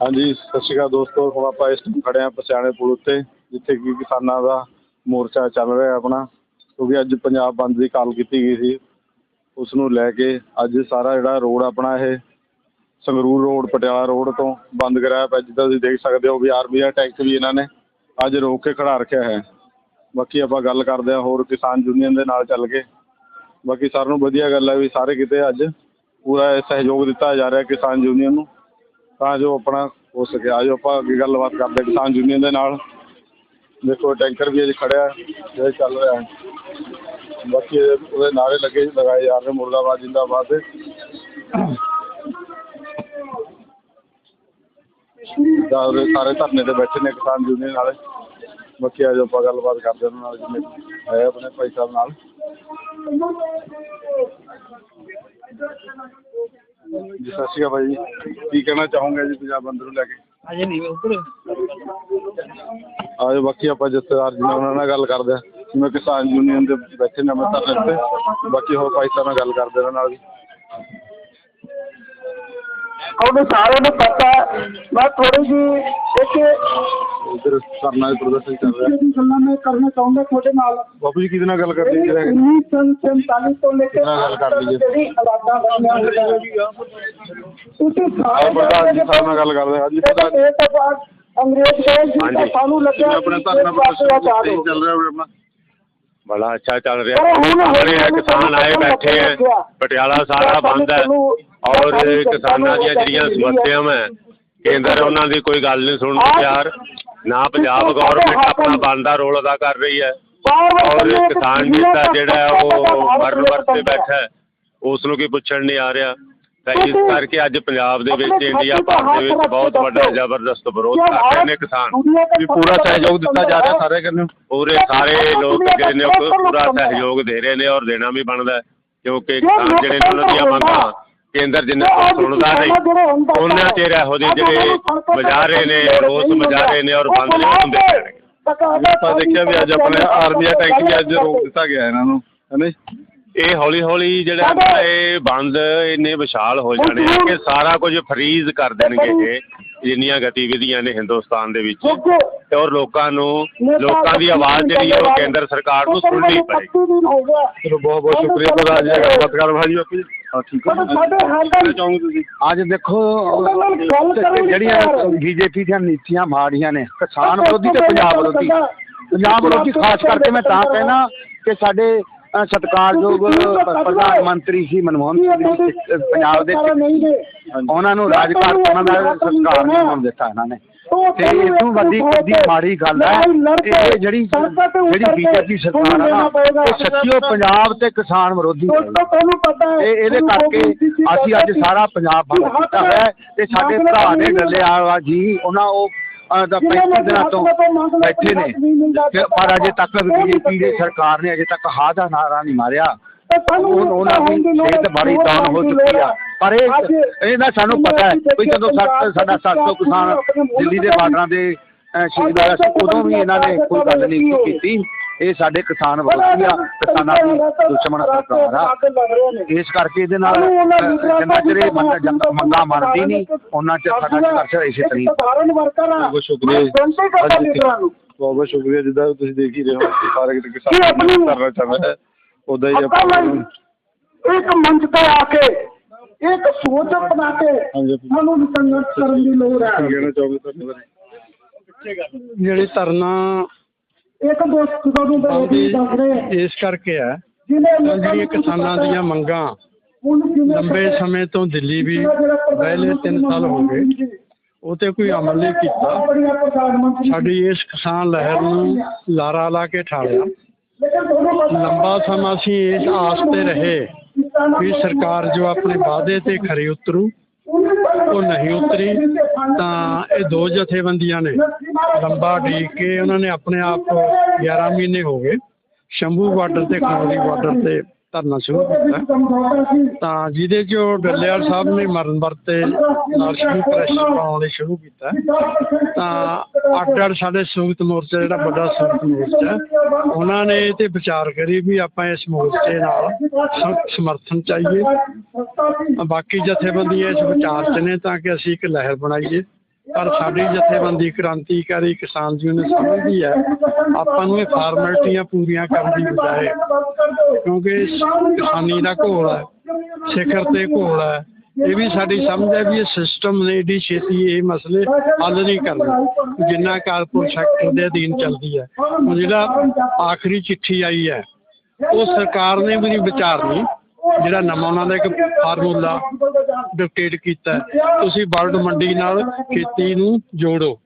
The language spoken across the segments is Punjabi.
ਹਾਂਜੀ, ਸਤਿ ਸ਼੍ਰੀ ਅਕਾਲ ਦੋਸਤੋ। ਹੁਣ ਆਪਾਂ ਇਸ ਟਾਈਮ ਖੜੇ ਹਾਂ ਪਸਿਆਣੇ ਪੁਲ ਉੱਤੇ, ਜਿੱਥੇ ਕਿ ਕਿਸਾਨਾਂ ਦਾ ਮੋਰਚਾ ਚੱਲ ਰਿਹਾ ਆਪਣਾ। ਕਿਉਂਕਿ ਅੱਜ ਪੰਜਾਬ ਬੰਦ ਦੀ ਕਾਲ ਕੀਤੀ ਗਈ ਸੀ। ਉਸ ਨੂੰ ਲੈ ਕੇ ਅੱਜ ਸਾਰਾ ਜਿਹੜਾ ਰੋਡ ਆਪਣਾ ਇਹ ਸੰਗਰੂਰ ਰੋਡ, ਪਟਿਆਲਾ ਰੋਡ ਤੋਂ ਬੰਦ ਕਰਾਇਆ ਪਿਆ। ਜਿੱਦਾਂ ਤੁਸੀਂ ਦੇਖ ਸਕਦੇ ਹੋ ਵੀ ਆਰਮੀ ਦਾ ਟੈਂਕ ਵੀ ਇਹਨਾਂ ਨੇ ਅੱਜ ਰੋਕ ਕੇ ਖੜਾ ਰੱਖਿਆ ਹੈ। ਬਾਕੀ ਆਪਾਂ ਗੱਲ ਕਰਦੇ ਹਾਂ ਹੋਰ ਕਿਸਾਨ ਯੂਨੀਅਨ ਦੇ ਨਾਲ ਚੱਲ ਕੇ। ਬਾਕੀ ਸਾਰਿਆਂ ਨੂੰ ਵਧੀਆ ਗੱਲ ਹੈ ਵੀ ਸਾਰੇ ਕਿਤੇ ਅੱਜ ਪੂਰਾ ਸਹਿਯੋਗ ਦਿੱਤਾ ਜਾ ਰਿਹਾ ਕਿਸਾਨ ਯੂਨੀਅਨ ਨੂੰ। ਤਾਂ ਜੋ ਆਪਣਾ ਹੋ ਸਕੇ। ਆਜੋ ਆਪਾਂ ਅੱਗੇ ਗੱਲਬਾਤ ਕਰਦੇ ਕਿਸਾਨ ਯੂਨੀਅਨ ਦੇ ਨਾਲ। ਦੇਖੋ ਟੈਂਕਰ ਵੀ ਅਜੇ ਖੜਿਆ ਹੈ, ਚੱਲ ਰਿਹਾ ਹੈ। ਬਾਕੀ ਉਹਦੇ ਨਾਰੇ ਲੱਗੇ ਲਗਾਏ ਜਾ ਰਹੇ ਮੁਰਦਾਬਾਦ ਜਿੰਦਾਬਾਦ ਦੇ। ਸਾਰੇ ਧਰਨੇ ਤੇ ਬੈਠੇ ਨੇ ਕਿਸਾਨ ਯੂਨੀਅਨ ਵਾਲੇ। ਬਾਕੀ ਆਜੋ ਆਪਾਂ ਗੱਲਬਾਤ ਕਰਦੇ ਉਹਨਾਂ ਨਾਲ ਜਿੰਨੇ ਆਏ ਆਪਣੇ ਭਾਈ ਸਾਹਿਬ ਨਾਲ। ਜੀ ਸਤਿ ਸ਼੍ਰੀ ਅਕਾਲ ਭਾਈ ਜੀ। ਕੀ ਕਹਿਣਾ ਚਾਹੋਗੇ ਜੀ ਪੰਜਾਬ ਬੰਦ ਨੂੰ ਲੈ ਕੇ? ਅਜੇ ਨਹੀਂ ਉੱਪਰ ਆਜੋ ਬਾਕੀ ਆਪਾਂ ਜਥੇਦਾਰ ਜੀ ਨਾਲ ਉਹਨਾਂ ਨਾਲ ਗੱਲ ਕਰਦੇ ਹਾਂ। ਜਿਵੇਂ ਕਿਸਾਨ ਯੂਨੀਅਨ ਦੇ ਬੈਠੇ ਨੇ ਮੈਂ ਤੇ ਬਾਕੀ ਹੋਰ ਭਾਈ ਸਾਹਿਬ ਨਾਲ ਗੱਲ ਕਰਦੇ ਉਹਨਾਂ ਨਾਲ ਵੀ। ਉਹਨੂੰ ਸਾਰਿਆਂ ਨੂੰ ਪਤਾ। ਬਸ ਥੋੜੀ ਜੀ ਇੱਕ ਇਧਰ ਧਰਨਾ ਦੇ ਪ੍ਰਦਰਸ਼ਨ ਚੱਲ ਰਿਹਾ। ਜਿਹੜੀ ਗੱਲਾਂ ਮੈਂ ਕਰਨਾ ਚਾਹੁੰਦਾ ਤੁਹਾਡੇ ਨਾਲ। ਬਾਪੂ ਜੀ ਕਿਹਦੇ ਨਾਲ ਗੱਲ ਕਰਦੇ ਜੀ ਰਹਿ ਉੱਨੀ ਸੌ ਸੰਤਾਲੀ ਤੋਂ ਲੈ ਕੇ ਨਾਲ ਕਰ ਲਈਏ? ਜਿਹੜੀ ਹਾਲਾਤਾਂ ਬਣੀਆਂ ਹੋਈਆਂ ਤੁਸੀਂ ਸਾਰੇ ਪ੍ਰਧਾਨ ਜੀ ਸਾਹਿਬ ਨਾਲ ਗੱਲ ਕਰਦੇ ਹਾਂ। ਪ੍ਰਧਾਨ ਇਹ ਤੋਂ ਬਾਅਦ ਅੰਗਰੇਜ਼ ਗਏ ਜੀ ਸਾਨੂੰ ਲੱਗਿਆ ਆਪਣਾ ਧਰਨਾ ਪ੍ਰਦਰਸ਼ਨ ਚੱਲ ਰਿਹਾ ਆਪਣਾ। ਬੜਾ ਅੱਛਾ ਚੱਲ ਰਿਹਾ। ਸਾਰੇ ਕਿਸਾਨ ਆਏ ਬੈਠੇ ਹੈ ਪਟਿਆਲਾ ਸਾਰਾ ਬੰਦ ਹੈ। ਔਰ ਕਿਸਾਨਾਂ ਦੀਆਂ ਜਿਹੜੀਆਂ ਸਮੱਸਿਆਵਾਂ ਹੈ ਕੇਂਦਰ ਉਹਨਾਂ ਦੀ ਕੋਈ ਗੱਲ ਨਹੀਂ ਸੁਣਨ ਨੂੰ ਤਿਆਰ ਨਾ ਪੰਜਾਬ ਗਵਰਨਮੈਂਟ ਆਪਣਾ ਬਣਦਾ ਰੋਲ ਅਦਾ ਕਰ ਰਹੀ ਹੈ। ਔਰ ਕਿਸਾਨ ਨੇਤਾ ਜਿਹੜਾ ਉਹ ਮਰਨ ਵਰਤ ਤੇ ਬੈਠਾ ਹੈ। ਉਸ ਨੂੰ ਕੀ ਪੁੱਛਣ ਨਹੀਂ ਆ ਰਿਹਾ। ਤਾਂ ਇਸ ਕਰਕੇ ਅੱਜ ਪੰਜਾਬ ਦੇ ਵਿੱਚ ਇੰਡੀਆ ਭਰ ਦੇ ਵਿੱਚ ਬਹੁਤ ਵੱਡਾ ਜ਼ਬਰਦਸਤ ਵਿਰੋਧ ਕਰ ਰਹੇ ਨੇ ਕਿਸਾਨ। ਵੀ ਪੂਰਾ ਸਹਿਯੋਗ ਦਿੱਤਾ ਜਾ ਰਿਹਾ ਸਾਰੇ ਕੰਨੋਂ ਪੂਰੇ ਸਾਰੇ ਲੋਕ ਜਿਹੜੇ ਨੇ ਉਹ ਪੂਰਾ ਸਹਿਯੋਗ ਦੇ ਰਹੇ ਨੇ ਔਰ ਦੇਣਾ ਵੀ ਬਣਦਾ ਹੈ, ਕਿਉਂਕਿ ਕਿਸਾਨ ਜਿਹੜੇ ਨੇ ਉਹਨਾਂ ਦੀਆਂ ਮੰਗਾਂ ਕੇਂਦਰ ਜਿੰਨਾ ਸੁਣਦਾ ਨਹੀਂ ਉਹਨਾਂ ਚਿਰ ਇਹੋ ਜਿਹੇ ਜਿਹੜੇ ਮਜਾਰੇ ਨੇ ਰੋਸ ਮਜਾਰੇ ਨੇ ਔਰ ਬੰਦ ਨਹੀਂ ਹੁੰਦੇ। ਆਪਾਂ ਦੇਖਿਆ ਵੀ ਅੱਜ ਆਪਣੇ ਆਰਮੀ ਦਾ ਟੈਂਕ ਵੀ ਅੱਜ ਰੋਕ ਦਿੱਤਾ ਗਿਆ ਇਹਨਾਂ ਨੂੰ ਹੈ ਨਾ ਜੀ? ਇਹ ਹੌਲੀ ਹੌਲੀ ਜਿਹੜਾ ਇਹ ਬੰਦ ਇੰਨੇ ਵਿਸ਼ਾਲ ਹੋ ਜਾਣੇ ਆ ਕਿ ਸਾਰਾ ਕੁਝ ਫਰੀਜ਼ ਕਰ ਦੇਣਗੇ ਇਹ ਜਿੰਨੀਆਂ ਗਤੀਵਿਧੀਆਂ ਨੇ ਹਿੰਦੁਸਤਾਨ ਦੇ ਵਿੱਚ। ਤੇ ਔਰ ਲੋਕਾਂ ਨੂੰ ਲੋਕਾਂ ਦੀ ਆਵਾਜ਼ ਜਿਹੜੀ ਹੈ ਉਹ ਕੇਂਦਰ ਸਰਕਾਰ ਨੂੰ ਸੁਣਨੀ ਗਿਆ। ਚਲੋ ਬਹੁਤ ਬਹੁਤ ਸ਼ੁਕਰੀਆ ਪ੍ਰਧਾਨ ਜੀ ਗੱਲਬਾਤ ਕਰਨ ਭਾਜੀ ਜੀ ਹਾਂ ਠੀਕ ਹੈ। ਚਾਹੋਗੇ ਤੁਸੀਂ ਅੱਜ ਦੇਖੋ ਦੀ ਜਿਹੜੀਆਂ। ਬੀਜੇਪੀ ਦੀਆਂ ਨੀਤੀਆਂ ਮਾੜੀਆਂ ਨੇ ਕਿਸਾਨ ਵਿਰੋਧੀ ਤੇ ਪੰਜਾਬ ਵਿਰੋਧੀ। ਪੰਜਾਬ ਵਿਰੋਧੀ ਖਾਸ ਕਰਕੇ ਮੈਂ ਤਾਂ ਕਹਿਣਾ ਕਿ ਸਾਡੇ ਸਤਿਕਾਰਯੋਗ ਪ੍ਰਧਾਨ ਮੰਤਰੀ ਸੀ ਮਨਮੋਹਨ ਸਿੰਘ ਪੰਜਾਬ ਦੇ ਉਹਨਾਂ ਨੂੰ ਰਾਜਕਾਰਨ ਉਹਨਾਂ ਦਾ ਸੰਸਕਾਰ ਨਹੀਂ ਹੋਣ ਦਿੱਤਾ ਇਹਨਾਂ ਨੇ। ਤੇ ਇਹ ਤੋਂ ਵੱਡੀ ਵੱਡੀ ਮਾੜੀ ਗੱਲ ਹੈ ਕਿ ਇਹ ਜਿਹੜੀ ਜਿਹੜੀ ਬੀਜੇਪੀ ਸਰਕਾਰ ਹੈ ਨਾ ਇਹ ਸੱਚੀਓ ਪੰਜਾਬ ਤੇ ਕਿਸਾਨ ਵਿਰੋਧੀ ਹੈ। ਤੁਹਾਨੂੰ ਪਤਾ ਹੈ ਇਹ ਇਹਦੇ ਕਰਕੇ ਅਸੀਂ ਅੱਜ ਸਾਰਾ ਪੰਜਾਬ ਬੰਦ ਕੀਤਾ ਹੋਇਆ ਹੈ ਤੇ ਸਾਡੇ ਭਰਾ ਨੇ ਡੱਲੇਆਲਾ ਜੀ ਉਹਨਾਂ ਉਹ ਅਹ, ਦਾ 35 ਦਿਨਾਂ ਤੋਂ ਬੈਠੇ ਨੇ। ਪਰ ਅਜੇ ਤੱਕ ਬੀਜੇਪੀ ਦੀ ਸਰਕਾਰ ਨੇ ਅਜੇ ਤੱਕ ਹਾ ਦਾ ਨਾਰਾ ਨਹੀਂ ਮਾਰਿਆ। ਉਹ- ਉਹਨਾਂ ਦੀ ਸਿਹਤ ਬੜੀ ਡਾਊਨ ਹੋ ਚੁੱਕੀ ਆ। ਪਰ ਇਹ ਇਹਦਾ ਸਾਨੂੰ ਪਤਾ ਹੈ ਵੀ ਜਦੋਂ ਸਾਡਾ 700 ਕਿਸਾਨ ਦਿੱਲੀ ਦੇ ਬਾਰਡਰਾਂ ਦੇ ਸ਼ਹੀਦ ਹੋਇਆ ਸੀ ਉਦੋਂ ਵੀ ਇਹਨਾਂ ਨੇ ਕੋਈ ਗੱਲ ਨਹੀਂ ਕੀਤੀ। ਇਹ ਸਾਡੇ ਕਿਸਾਨ ਵਿਰੋਧੀ ਆ ਕਿਸਾਨਾਂ ਦੀ ਦੁਸ਼ਮਣ ਸਰਕਾਰ ਆ ਇਸ ਕਰਕੇ ਇਹਦੇ ਨਾਲ ਜਿੰਨਾ ਚਿਰ ਇਹ ਮੰਗ- ਮੰਨਦੀ ਨਹੀਂ ਉਹਨਾਂ ਚਿਰ ਸਾਡਾ ਸੰਘਰਸ਼ ਇਸੇ ਆ। ਬਹੁਤ ਸ਼ੁਕਰੀਆ ਬਹੁਤ ਬਹੁਤ ਸ਼ੁਕਰੀਆ। ਜਿੱਦਾਂ ਤੁਸੀਂ ਦੇਖ ਹੀ ਰਹੇ ਹੋ ਕਿ ਸਾਰੇ ਕਿਤੇ ਇਹ ਕਿਸਾਨ ਆਪਣੀ- ਕਰਨਾ ਚਾਹੁੰਦਾ ਹੈ ਉਦਾਂ ਹੀ ਆਪਾਂ ਇੱਕ ਮੰਚ ਤੇ ਆ ਕੇ ਇੱਕ ਸੋਚ ਅਪਣਾ ਕੇ। ਸਾਨੂੰ ਸੰਘਰਸ਼ ਕਰਨ ਦੀ ਲੋੜ ਹੈ। ਜਿਹੜੇ ਧਰਨਾ ਇੱਕ ਦੋਸਤ ਤੁਹਾਨੂੰ ਬੇਨਤੀ ਦੱਸ ਰਹੇ ਇਸ ਕਰਕੇ ਹੈ। ਜਿਹੜੀਆਂ ਕਿਸਾਨਾਂ ਦੀਆਂ ਮੰਗਾਂ ਲੰਬੇ ਸਮੇਂ ਤੋਂ ਦਿੱਲੀ ਵੀ ਪਹਿਲੇ 3 ਸਾਲ ਹੋ ਗਏ ਉਹ ਤੇ ਕੋਈ ਅਮਲ ਨਹੀਂ ਕੀਤਾ। ਸਾਡੀ ਇਸ ਕਿਸਾਨ ਲਹਿਰ ਨੂੰ ਲਾਰਾ ਲਾ ਕੇ ਠਾਲਿਆ। ਲੰਬਾ ਸਮਾਂ ਅਸੀਂ ਇਸ ਆਸ ਤੇ ਰਹੇ। ਵੀ ਸਰਕਾਰ ਜੋ ਆਪਣੇ ਵਾਅਦੇ ਤੇ ਖਰੇ ਉਤਰੂ, ਉਹ ਨਹੀਂ ਉਤਰੀ, ਤਾਂ ਇਹ ਦੋ ਜਥੇਬੰਦੀਆਂ ਨੇ ਲੰਬਾ ਢੀਕ ਕੇ ਉਹਨਾਂ ਨੇ ਆਪਣੇ ਆਪ 11 ਮਹੀਨੇ ਹੋ ਗਏ, ਸ਼ੰਭੂ ਬਾਰਡਰ ਤੇ, ਖਨੌਰੀ ਬਾਰਡਰ ਤੇ ਧਰਨਾ ਸ਼ੁਰੂ ਕੀਤਾ ਤਾਂ ਜਿਹਦੇ ਚ ਉਹ ਡੱਲੇਵਾਲ ਸਾਹਿਬ ਨੇ ਮਰਨ ਵਰਤੇ, ਨਾਲ ਪ੍ਰੈਸ਼ਰ ਪਾਉਣ ਸ਼ੁਰੂ ਕੀਤਾ ਤਾਂ ਅੱਡ ਅੱਡ ਸਾਡੇ ਸੰਯੁਕਤ ਮੋਰਚਾ, ਜਿਹੜਾ ਵੱਡਾ ਸੰਯੁਕਤ ਮੋਰਚਾ ਉਹਨਾਂ ਨੇ ਇਹ ਤੇ ਵਿਚਾਰ ਕਰੀ ਵੀ ਆਪਾਂ ਇਸ ਮੋਰਚੇ ਨਾਲ ਸ- ਸਮਰਥਨ ਚਾਹੀਏ। ਬਾਕੀ ਜਥੇਬੰਦੀਆਂ ਇਸ ਵਿਚਾਰ 'ਚ ਨੇ ਤਾਂ ਕਿ ਅਸੀਂ ਇੱਕ ਲਹਿਰ ਬਣਾਈਏ। ਪਰ ਸਾਡੀ ਜਥੇਬੰਦੀ ਕ੍ਰਾਂਤੀਕਾਰੀ ਕਿਸਾਨ ਯੂਨੀਅਨ ਸਮਝਦੀ ਹੈ, ਆਪਾਂ ਨੂੰ ਇਹ ਫਾਰਮੈਲਿਟੀਆਂ ਪੂਰੀਆਂ ਕਰਨ ਦੀ ਬਜਾਏ, ਕਿਉਂਕਿ ਕਿਸਾਨੀ ਦਾ ਘੋਲ ਹੈ, ਸਿਖਰ ਤੇ ਘੋਲ ਹੈ, ਇਹ ਵੀ ਸਾਡੀ ਸਮਝ ਹੈ ਵੀ ਇਹ ਸਿਸਟਮ ਨੇ ਏਡੀ ਛੇਤੀ ਇਹ ਮਸਲੇ ਹੱਲ ਨਹੀਂ ਕਰਨੇ, ਜਿੰਨਾ ਕਾਰਪੋਰੇਟ ਸੈਕਟਰ ਦੇ ਅਧੀਨ ਚੱਲਦੀ ਹੈ। ਹੁਣ ਜਿਹੜਾ ਆਖਰੀ ਚਿੱਠੀ ਆਈ ਹੈ, ਉਹ ਸਰਕਾਰ ਨੇ ਵੀ ਨਹੀਂ ਵਿਚਾਰਨੀ ਜਿਹੜਾ ਨਵਾਂ ਉਹਨਾਂ ਦਾ ਇੱਕ ਫਾਰਮੂਲਾ ਡਿਕਟੇਟ ਕੀਤਾ ਤੁਸੀਂ ਵਰਲਡ ਮੰਡੀ ਨਾਲ ਖੇਤੀ ਨੂੰ ਜੋੜੋ।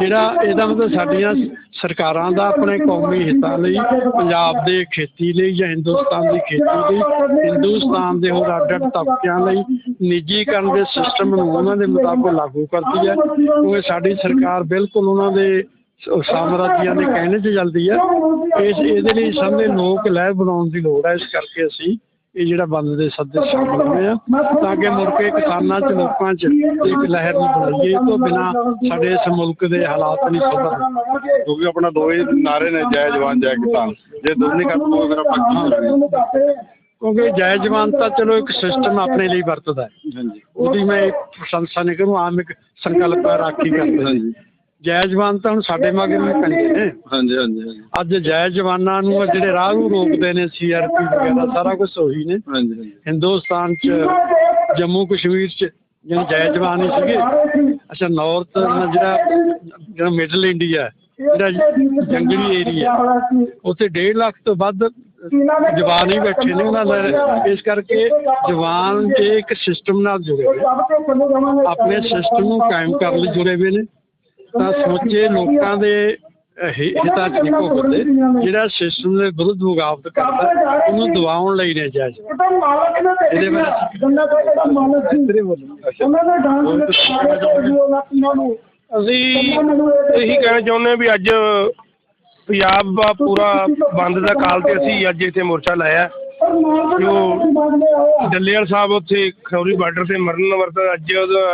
ਜਿਹੜਾ ਇਹਦਾ ਮਤਲਬ ਸਾਡੀਆਂ ਸਰਕਾਰਾਂ ਦਾ ਆਪਣੇ ਕੌਮੀ ਹਿੱਤਾਂ ਲਈ, ਪੰਜਾਬ ਦੇ ਖੇਤੀ ਲਈ ਜਾਂ ਹਿੰਦੁਸਤਾਨ ਦੀ ਖੇਤੀ ਲਈ, ਹਿੰਦੁਸਤਾਨ ਦੇ ਹੋਰ ਅੱਡ ਅੱਡ ਤਬਕਿਆਂ ਲਈ ਨਿੱਜੀਕਰਨ ਦੇ ਸਿਸਟਮ ਨੂੰ ਉਹਨਾਂ ਦੇ ਮੁਤਾਬਕ ਲਾਗੂ ਕਰਦੀ ਹੈ। ਕਿਉਂਕਿ ਸਾਡੀ ਸਰਕਾਰ ਬਿਲਕੁਲ ਉਹਨਾਂ ਦੇ ਸ- ਸਾਮਰਾਜੀਆਂ ਦੇ ਕਹਿਣੇ 'ਚ ਚੱਲਦੀ ਹੈ। ਇਸ, ਇਹਦੇ ਲਈ ਸਮਝੇ ਲੋਕ ਲਹਿਰ ਬਣਾਉਣ ਦੀ ਲੋੜ ਹੈ। ਇਸ ਕਰਕੇ ਅਸੀਂ ਇਹ ਜਿਹੜਾ ਬੰਦ ਦੇ ਸੱਦੇ ਸ਼ਾਮਲ ਹੋਏ ਆ ਤਾਂ ਕਿ ਮੁੜ ਕੇ ਕਿਸਾਨਾਂ 'ਚ ਲੋਕਾਂ 'ਚ ਇੱਕ ਲਹਿਰ ਨੂੰ ਬਣਾਈਏ ਇਹ ਤੋਂ ਬਿਨਾ ਸਾਡੇ ਇਸ ਮੁਲਕ ਦੇ ਹਾਲਾਤ ਨਹੀਂ ਸੁਧਰਦੇ ਕਿਉਂਕਿ ਆਪਣਾ ਦੋਵੇਂ ਨਾਰੇ ਨੇ ਜੈ ਜਵਾਨ ਜੈ ਕਿਸਾਨ। ਜੇ ਦੋਨੇ ਕਰ ਦੋ ਫਿਰ ਆਪਾਂ ਕੀ ਕਰਾਂਗੇ ਕਿਉਂਕਿ ਜੈ ਜਵਾਨ ਤਾਂ ਚਲੋ ਇੱਕ ਸਿਸਟਮ ਆਪਣੇ ਲਈ ਵਰਤਦਾ ਹੈ। ਹਾਂਜੀ। ਉਹਦੀ ਮੈਂ ਪ੍ਰਸ਼ੰਸਾ ਨਹੀਂ ਕਰੂੰ ਆਮ ਇੱਕ ਸੰਕਲਪ ਰਾਖੀ ਕਰਦੇ ਹਾਂਜੀ। ਜੈ ਜਵਾਨ ਤਾਂ ਹੁਣ ਸਾਡੇ ਮਗਰ ਵੀ ਪੈਂਦੇ ਨੇ। ਹਾਂਜੀ ਹਾਂਜੀ ਹਾਂਜੀ। ਅੱਜ ਜੈ ਜਵਾਨਾਂ ਨੂੰ ਜਿਹੜੇ ਰਾਹ ਨੂੰ ਰੋਕਦੇ ਨੇ ਸੀਆਰਪੀ ਵਗੈਰਾ ਸਾਰਾ ਕੁਝ ਉਹੀ ਨੇ। ਹਾਂਜੀ ਹਾਂਜੀ। ਹਿੰਦੁਸਤਾਨ ਚ ਜੰਮੂ ਕਸ਼ਮੀਰ ਚ ਜਿਹੜੇ ਜੈ ਜਵਾਨ ਹੀ ਸੀਗੇ ਅੱਛਾ ਨਾਰਥ ਜਿਹੜਾ ਜਿਹੜਾ ਮਿਡਲ ਇੰਡੀਆ ਜਿਹੜਾ ਜੰਗਲੀ ਏਰੀਆ ਉੱਥੇ 1.5 ਲੱਖ ਤੋਂ ਵੱਧ ਜਵਾਨ ਹੀ ਬੈਠੇ ਨੇ ਉਹਨਾਂ ਦਾ। ਇਸ ਕਰਕੇ ਜਵਾਨ ਜੇ ਇੱਕ ਸਿਸਟਮ ਨਾਲ ਜੁੜੇ ਹੋਏ ਆਪਣੇ ਸਿਸਟਮ ਨੂੰ ਕਾਇਮ ਕਰਨ ਲਈ ਜੁੜੇ ਹੋਏ ਨੇ। ਤਾਂ ਸਮੁੱਚੇ ਲੋਕਾਂ ਦੇ ਹਿ- ਹਿੱਤਾਂ ਚ ਨਹੀਂ ਭੁਗਤਦੇ ਜਿਹੜਾ ਸਿਸਟਮ ਦੇ ਵਿਰੁੱਧ ਬਗਾਵਤ ਕਰਦਾ ਉਹਨੂੰ ਦਬਾਉਣ ਲਈ ਨੇ ਜਾਇਜ਼ ਇਹਦੇ ਬਾਰੇ ਗੰਦਾ ਦਾ ਮਾਲਕ ਸੀ। ਉਹਨਾਂ ਦਾ ਡਾਂਸ ਅਸੀਂ ਇਹੀ ਕਹਿਣਾ ਚਾਹੁੰਦੇ ਹਾਂ ਵੀ ਅੱਜ ਪੰਜਾਬ ਦਾ ਪੂਰਾ ਬੰਦ ਦਾ ਕਾਲ ਤੇ ਅਸੀਂ ਅੱਜ ਇੱਥੇ ਮੋਰਚਾ ਲਾਇਆ। ਜੋ ਡੱਲੇਵਾਲ ਸਾਹਿਬ ਉੱਥੇ ਖਰੌਰੀ ਬਾਰਡਰ ਤੇ ਮਰਨ ਵਰਤ ਅੱਜ ਉਹਦਾ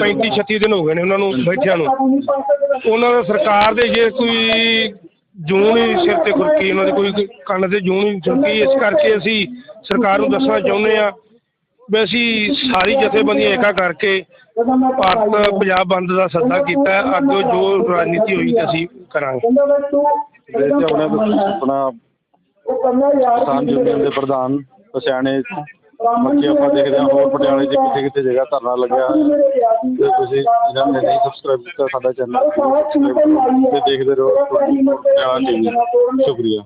35 36 ਦਿਨ ਹੋ ਗਏ। ਨੇ ਉਹਨਾਂ ਨੂੰ ਬੈਠਿਆਂ ਨੂੰ। ਉਹਨਾਂ ਦਾ ਸਰਕਾਰ ਦੇ ਜੇ ਕੋਈ ਜੂਨ ਹੀ ਸਿਰ ਤੇ ਖੁਰਕੀ ਉਹਨਾਂ ਦੇ ਕੋਈ ਕੰਨ ਤੇ ਜੂਨ ਹੀ ਖੁਰਕੀ ਇਸ ਕਰਕੇ ਅਸੀਂ ਸਰਕਾਰ ਨੂੰ ਦੱਸਣਾ ਚਾਹੁੰਦੇ ਆ ਵੀ ਅਸੀਂ ਸਾਰੀ ਜਥੇਬੰਦੀਆਂ ਏਕਾ ਕਰਕੇ ਭਾਰਤ ਪੰਜਾਬ ਬੰਦ ਦਾ ਸੱਦਾ ਕੀਤਾ ਹੈ। ਅੱਗੇ ਜੋ ਰਾਜਨੀਤੀ ਹੋਈ ਤੇ ਅਸੀਂ ਕਰਾਂਗੇ। ਆਪਣਾ ਕਿਸਾਨ ਯੂਨੀਅਨ ਦੇ ਪ੍ਰਧਾਨ ਪਸਿਆਣੇ ਬਾਕੀ ਆਪਾਂ ਦੇਖਦੇ ਹਾਂ ਹੋਰ ਪਟਿਆਲੇ 'ਚ ਕਿੱਥੇ ਕਿੱਥੇ ਜਗ੍ਹਾ ਧਰਨਾ ਲੱਗਿਆ। ਤੇ ਤੁਸੀਂ ਇਹਨਾਂ ਨੇ ਨਹੀਂ ਸਬਸਕ੍ਰਾਈਬ ਕੀਤਾ ਸਾਡਾ ਚੈਨਲ ਤੇ ਦੇਖਦੇ ਰਹੋ। ਪਟਿਆਲਾ ਟੀਵੀ ਸ਼ੁਕਰੀਆ।